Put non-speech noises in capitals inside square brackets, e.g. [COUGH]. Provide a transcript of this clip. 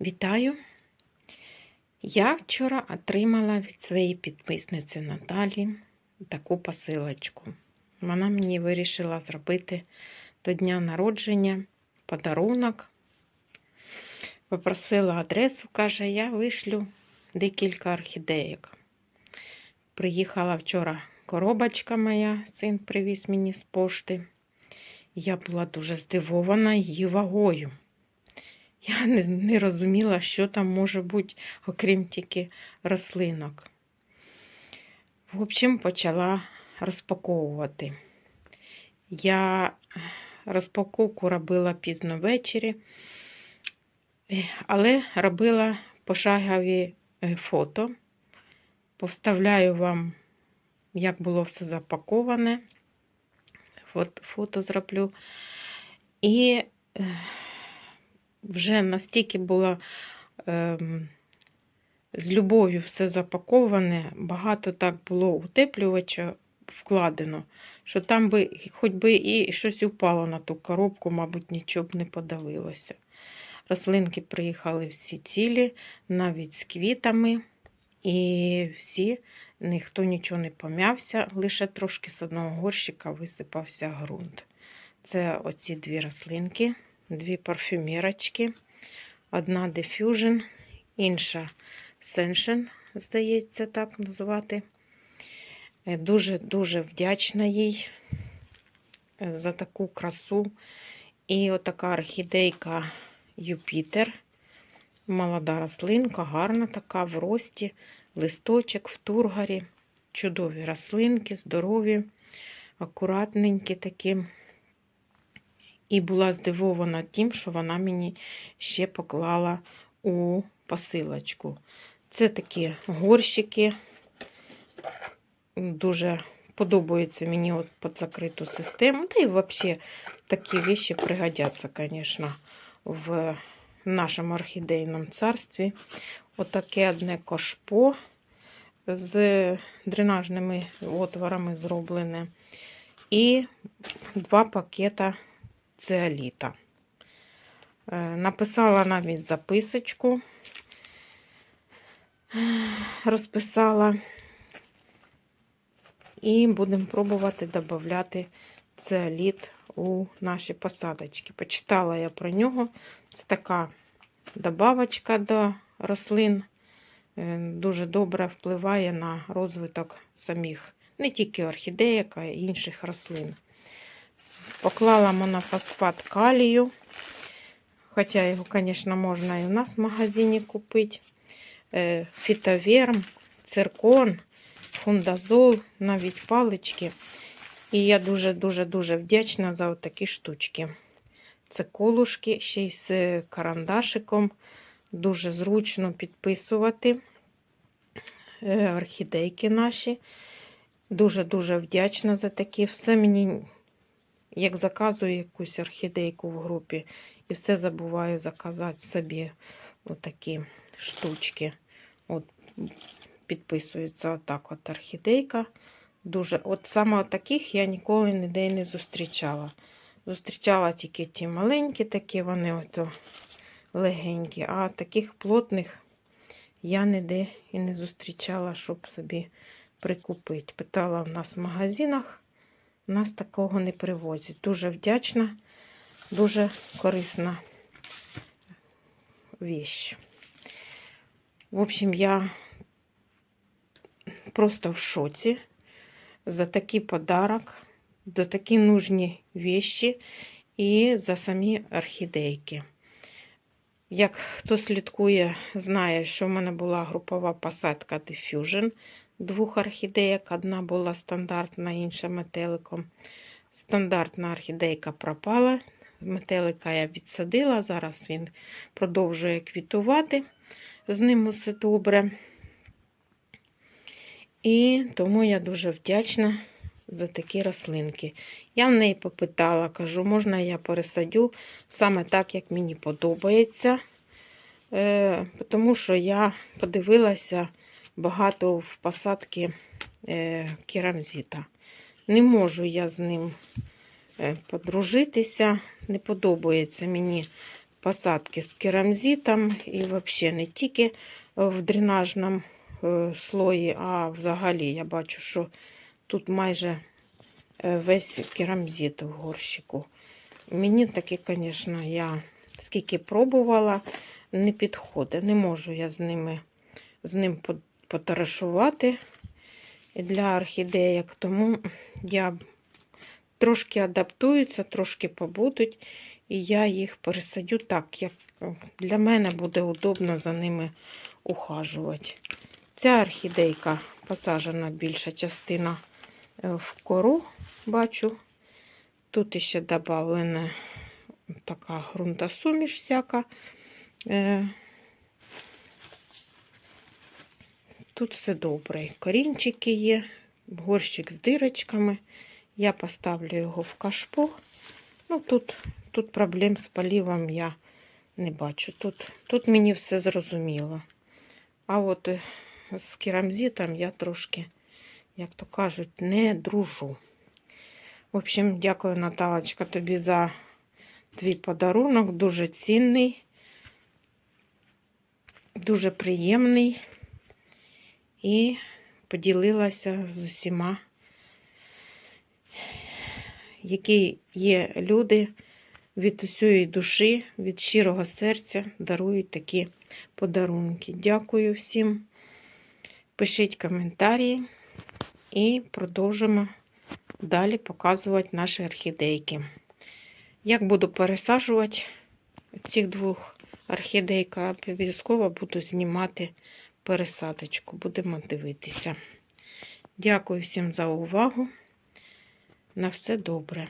Вітаю! Я вчора отримала від своєї підписниці Наталі таку посилочку. Вона мені вирішила зробити до дня народження подарунок. Попросила адресу, каже, я вишлю декілька орхідеїк. Приїхала вчора коробочка моя, син привіз мені з пошти. Я була дуже здивована її вагою. Я [LAUGHS] не, не розуміла, що там може бути, окрім тільки рослинок. В общем, почала розпаковувати. Я розпаковку робила пізно ввечері, але робила пошагові е, фото. Повставляю вам, як було все запаковане. Фото, фото зроблю. І е, вже настільки було ем, з любов'ю все запаковане, багато так було утеплювача вкладено, що там би хоч би і щось упало на ту коробку, мабуть, нічого б не подавилося. Рослинки приїхали всі цілі, навіть з квітами, і всі, ніхто нічого не пом'явся, лише трошки з одного горщика висипався ґрунт. Це оці дві рослинки дві парфюмерочки. Одна Diffusion, інша Sensation, здається, так назвати. Дуже-дуже вдячна їй за таку красу. І отака орхідейка Юпітер. Молода рослинка, гарна така в рості, листочок в тургарі. Чудові рослинки, здорові, акуратненькі такі. І була здивована тим, що вона мені ще поклала у посилочку. Це такі горщики. Дуже подобається мені от під закриту систему. Та й взагалі такі вещи пригодяться, звісно, в нашому орхідейному царстві. Отаке одне кошпо з дренажними отворами зроблене. І два пакета Цеоліта. Е, Написала навіть записочку, розписала, і будемо пробувати додати цеоліт у наші посадочки. Почитала я про нього. Це така добавочка до рослин. Е, Дуже добре впливає на розвиток самих, не тільки орхідеїк, а й інших рослин. Поклала монофосфат калію. Хоча його, звісно, можна і у нас в магазині купити. Е, фітоверм, циркон, фундазол, навіть палички. І я дуже-дуже-дуже вдячна за такі штучки. Це колушки, ще й з карандашиком. Дуже зручно підписувати е, орхідейки наші. Дуже-дуже вдячна за такі. Все мені як заказую якусь орхідейку в групі, і все забуваю заказати собі отакі штучки. От Підписується отак от орхідейка. Дуже, От саме таких я ніколи ніде не зустрічала. Зустрічала тільки ті маленькі, такі вони ото легенькі, а таких плотних я ніде і не зустрічала, щоб собі прикупити. Питала в нас в магазинах нас такого не привозять. Дуже вдячна, дуже корисна вещь. В общем, я просто в шоці за такий подарок, за такі нужні вещи і за самі орхідейки. Як хто слідкує, знає, що в мене була групова посадка Diffusion двох орхідеїк. Одна була стандартна, інша метеликом. Стандартна орхідейка пропала. Метелика я відсадила, зараз він продовжує квітувати, з ним усе добре. І тому я дуже вдячна за такі рослинки. Я в неї попитала, кажу, можна я пересадю саме так, як мені подобається. Е, Тому що я подивилася багато в посадки е, керамзита. Не можу я з ним е, подружитися, не подобається мені посадки з керамзитом і взагалі не тільки в дренажному е, слої, а взагалі я бачу, що тут майже весь керамзит в горщику. Мені таке, звісно, я скільки пробувала, не підходить. Не можу я з ними з ним потарашувати для орхідеїк, тому я трошки адаптуються, трошки побудуть, і я їх пересадю так, як для мене буде удобно за ними ухажувати. Ця орхідейка посаджена більша частина е, в кору, бачу. Тут ще додавлена така ґрунтосуміш всяка. Е, Тут все добре. Корінчики є, горщик з дирочками. Я поставлю його в кашпо. Ну, тут, тут проблем з полівом я не бачу. Тут, тут мені все зрозуміло. А от е, з керамзитом я трошки, як то кажуть, не дружу. В общем, дякую, Наталочка, тобі за твій подарунок. Дуже цінний, дуже приємний. І поділилася з усіма, які є люди від усієї душі, від щирого серця дарують такі подарунки. Дякую всім. Пишіть коментарі і продовжимо далі показувати наші орхідейки. Як буду пересаджувати цих двох орхідейок, обов'язково буду знімати пересадочку. Будемо дивитися. Дякую всім за увагу. На все добре.